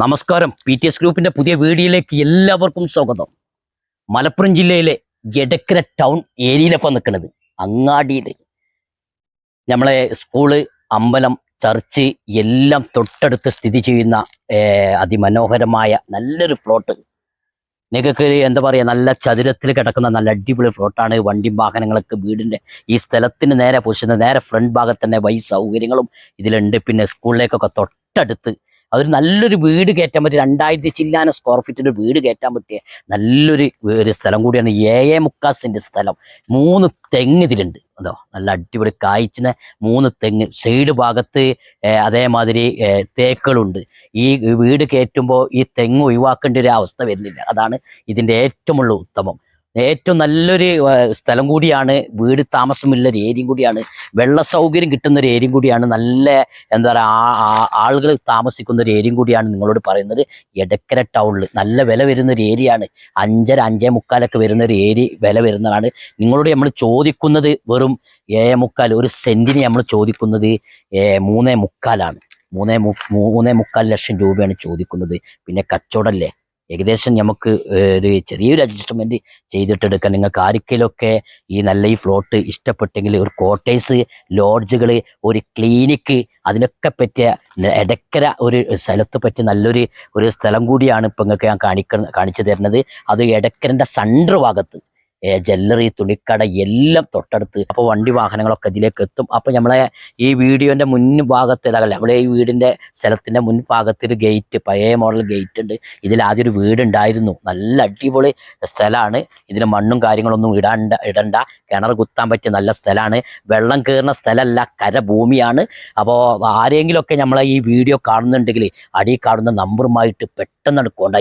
നമസ്കാരം. P T S ഗ്രൂപ്പിന്റെ പുതിയ വീഡിയോയിലേക്ക് എല്ലാവർക്കും സ്വാഗതം. മലപ്പുറം ജില്ലയിലെ എടക്കര ടൗൺ ഏരിയയിലപ്പം നിൽക്കുന്നത് അങ്ങാടിയിൽ നമ്മളെ സ്കൂൾ അമ്പലം ചർച്ച് എല്ലാം തൊട്ടടുത്ത് സ്ഥിതി ചെയ്യുന്ന അതിമനോഹരമായ നല്ലൊരു പ്ലോട്ട് നിങ്ങൾക്ക് എന്താ പറയുക നല്ല ചതുരത്തിൽ കിടക്കുന്ന നല്ല അടിപൊളി പ്ലോട്ടാണ് വണ്ടി വാഹനങ്ങളൊക്കെ വീടിന്റെ ഈ സ്ഥലത്തിന് നേരെ പൊസിഷൻ നേരെ ഫ്രണ്ട് ഭാഗത്ത് തന്നെ വഴി സൗകര്യങ്ങളും ഇതിലുണ്ട്. പിന്നെ സ്കൂളിലേക്കൊക്കെ തൊട്ടടുത്ത് അതൊരു നല്ലൊരു വീട് കയറ്റാൻ പറ്റിയ രണ്ടായിരത്തി ചില്ലാന സ്ക്വയർ ഫീറ്റിന്റെ വീട് കയറ്റാൻ പറ്റിയ നല്ലൊരു ഒരു സ്ഥലം കൂടിയാണ് ഏഴേ മുക്കാസിന്റെ സ്ഥലം. മൂന്ന് തെങ്ങ് ഇതിലുണ്ട്. അതോ നല്ല അടിപൊളി കായ്ച്ചിന് മൂന്ന് തെങ്ങ്. സൈഡ് ഭാഗത്ത് അതേമാതിരി തേക്കുകളുണ്ട് ഈ വീട് കയറ്റുമ്പോൾ ഈ തെങ്ങ് ഒഴിവാക്കേണ്ട ഒരു അവസ്ഥ വരുന്നില്ല. അതാണ് ഇതിന്റെ ഏറ്റവും ഉള്ള ഉത്തമം. ഏറ്റവും നല്ലൊരു സ്ഥലം കൂടിയാണ് വീട് താമസമുള്ള ഒരു ഏരിയയും കൂടിയാണ് വെള്ള സൗകര്യം കിട്ടുന്ന ഒരു ഏരിയയും കൂടിയാണ് നല്ല എന്താ പറയുക ആളുകൾ താമസിക്കുന്ന ഒരു ഏരിയയും കൂടിയാണ് നിങ്ങളോട് പറയുന്നത്. എടക്കര ടൗണിൽ നല്ല വില വരുന്ന ഒരു ഏരിയയാണ് അഞ്ചര അഞ്ചേ മുക്കാലൊക്കെ വരുന്ന ഒരു ഏരിയ വില വരുന്നതാണ്. നിങ്ങളോട് നമ്മൾ ചോദിക്കുന്നത് വെറും ഏഴേ മുക്കാൽ ഒരു സെന്റിന് നമ്മൾ ചോദിക്കുന്നത് മൂന്നേ മുക്കാലാണ്. മൂന്നേ മു മൂന്നേ മുക്കാൽ ലക്ഷം രൂപയാണ് ചോദിക്കുന്നത്. പിന്നെ കച്ചവടമല്ലേ ഏകദേശം നമുക്ക് ഒരു ചെറിയൊരു അഡ്ജസ്റ്റ്മെന്റ് ചെയ്തിട്ടെടുക്കാം. നിങ്ങൾക്ക് ആർക്കെങ്കിലുമൊക്കെ ഈ നല്ല ഈ ഫ്ലോട്ട് ഇഷ്ടപ്പെട്ടെങ്കിൽ ഒരു കോട്ടേഴ്സ് ലോഡ്ജുകൾ ഒരു ക്ലിനിക്ക് അതിനൊക്കെ പറ്റിയ ഇടക്കര ഒരു സ്ഥലത്ത് പറ്റിയ നല്ലൊരു ഒരു സ്ഥലം കൂടിയാണ് ഇപ്പം നിങ്ങൾക്ക് ഞാൻ കാണിക്ക കാണിച്ചു തരുന്നത്. അത് ഇടക്കരന്റെ സണ്ടർ ഭാഗത്ത്. ജ്വല്ലറി തുണിക്കട എല്ലാം തൊട്ടടുത്ത്. അപ്പോൾ വണ്ടി വാഹനങ്ങളൊക്കെ ഇതിലേക്ക് എത്തും. അപ്പോൾ നമ്മളെ ഈ വീഡിയോന്റെ മുൻ ഭാഗത്ത് ഇതാകല്ലേ നമ്മുടെ ഈ വീടിന്റെ സ്ഥലത്തിന്റെ മുൻ ഗേറ്റ് പഴയ മോഡൽ ഗേറ്റ് ഉണ്ട് ഇതിൽ ആദ്യം ഒരു വീടുണ്ടായിരുന്നു. നല്ല അടിപൊളി സ്ഥലമാണ്. ഇതിന് മണ്ണും കാര്യങ്ങളൊന്നും ഇടാണ്ട ഇടണ്ട. കിണർ കുത്താൻ പറ്റിയ നല്ല സ്ഥലമാണ്. വെള്ളം കയറുന്ന സ്ഥലമല്ല കരഭൂമിയാണ്. അപ്പോൾ ആരെങ്കിലുമൊക്കെ നമ്മളെ ഈ വീഡിയോ കാണുന്നുണ്ടെങ്കിൽ അടി കാണുന്ന നമ്പറുമായിട്ട് പെട്ടെന്ന് കോൺടാക്ട്